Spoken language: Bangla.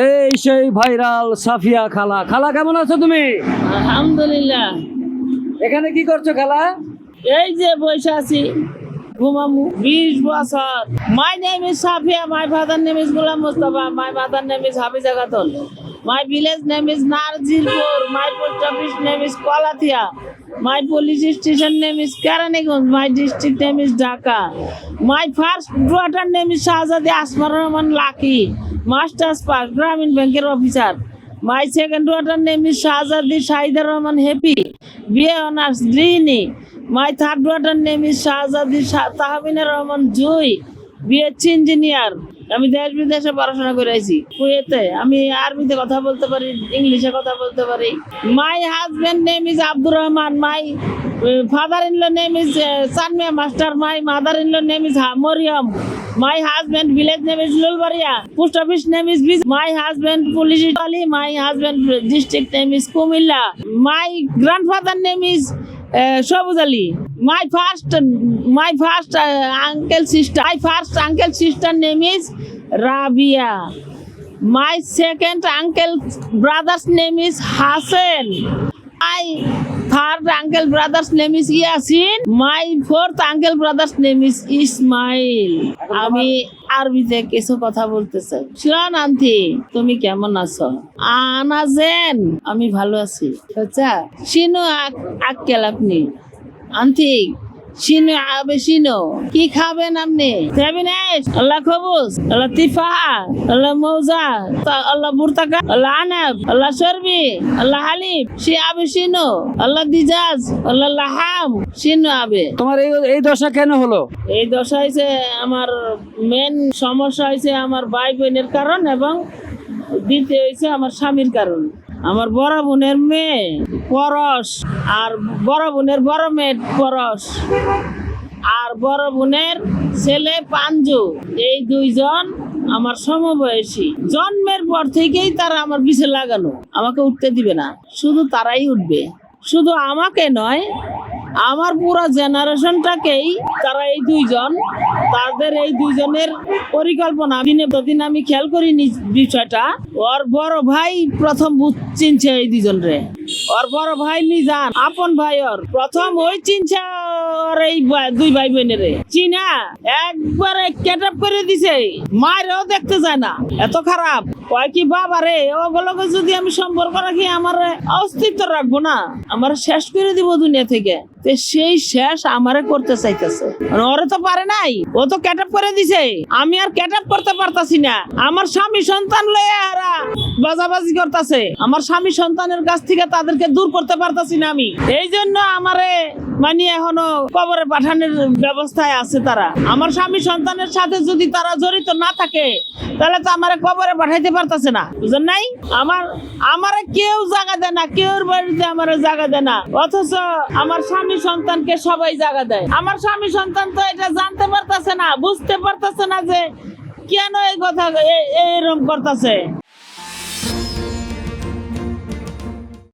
এই সেই ভাইরাল সাফিয়া খালা। খালা কেমন আছো তুমি? আলহামদুলিল্লাহ। এখানে কি করছ খালা? এই যে বসে আছি ঘুমামু। বিশ বছর। My name is Safia my father name is Gulam Mustafa my mother name is Hafiza Khatun my village name is Narjirpur my post office name is Kalathia police station name is Keraniganj my district name is Dhaka my first daughter name is Shahzadi Asmar Rahman Lucky masters pass Grameen ব্যাংকের officer my second daughter name is Shahzadi Shahida Rahman Happy BA honours গৃহিণী my third daughter name is Shahzadi শা- তাহমিনা রহমান জুই বিএসসি ইঞ্জিনিয়ার। আমি দেশ বিদেশে পড়াশোনা করেছি কুয়েতে। আমি আরবিতে কথা বলতে পারি, ইংলিশে কথা বলতে পারি। My husband name is Abdur Rahman my father in law name is Sanmia master my mother in law name is Mariam my husband village name is Lulbaria post office name is Bij my husband police my husband district name is Comilla my grandfather name is Sabuj Ali. My first my first uncle sister my first uncle sister name is Rabia my second uncle brothers name is Hasan my third uncle brothers name is Yasin my fourth uncle brothers name is Ismail আমি আরবিতে কিছু কথা বলতে চাই। শুন আন্টি, তুমি কেমন আছো? আনাজেন আমি ভালো আছি। আচ্ছা শিনো আক্কেল আপনি। আন্টি শিনো আবে শিনো কি খাবেন আপনি? সেভিনেশ আল্লাহ খবুস? আল্লাহ তিফাহা আল্লাহ মৌজা? আল্লাহ বুরতাকা আল্লাহ আনাব? আল্লাহ সরবি আল্লাহ হালিফ সি আবে শিনো আল্লাহ দিজাজ? আল্লাহ লাহাম? শিনো আবে। তোমার এই এই দশা কেন হলো? এই দশা হয়েছে আমার মেন সমস্যা হয়েছে আমার ভাই বোনের কারণ এবং দ্বিতীয় হয়েছে আমার স্বামীর কারণ। আমার বড় বোনের মেয়ে পরশ, আর বড় বোনের বড় মেয়ে পরশ, আর বড় বোনের ছেলে পাঞ্জু। এই দুইজন আমার সমবয়সী। জন্মের পর থেকেই তারা আমার পিছে লাগানো। আমাকে উঠতে দিবে না। শুধু তারাই উঠবে। শুধু আমাকে নয়, আমার পুরো জেনারেশনটাকেই তারা এই দুইজন তাদের এই দুইজনের পরিকল্পনা। দিনে প্রতিদিন আমি খেয়াল করিনি বিষয়টা। ওর বড় ভাই প্রথম চিনছে এই দুজন রে ওর বড় ভাই নিজান আপন ভাই ওর। প্রথম ওই ওর এই দুই ভাই বোনের। চিনা, একবারে কেটাপ করে দিছে। মায়েরও দেখতে যায় না। এত খারাপ। কয় কি, বাবা রে, ওগুলোকে যদি আমি সম্পর্ক রাখি, আমার অস্তিত্ব রাখব না। আমার শেষ করে দিব দুনিয়া থেকে। সেই শেষ আমারে করতে চাইতেছে। মানে ওরে তো পারে নাই। ও তো ক্যাটাপ করে দিছে। আমি আর ক্যাটাপ করতে পারতাছি না। আমার স্বামী সন্তান লয়ে এরা বাজাবাজি করতেছে। আমার স্বামী সন্তানের কাছ থেকে তাদেরকে দূর করতে পারতাছি না আমি। এই জন্য আমারে মানে এখনও কবরে পাঠানোর ব্যবস্থায় আছে তারা। আমার স্বামী সন্তানের সাথে যদি তারা জড়িত না থাকে, তাহলে তো আমারে কবরে পাঠাইতে পারতাছে না। বুঝেন নাই? আমার, আমারে কেউ জায়গা দেয় না, কেউ বাড়িতে আমারে জায়গা দেয় না। অথচ আমার স্বামী সন্তানকে সবাই জায়গা দেয়। আমার স্বামী সন্তান তো এটা জানতে পারতাছে না, বুঝতে পারতাছে না যে কেন এই কথা এরকম করতেছে।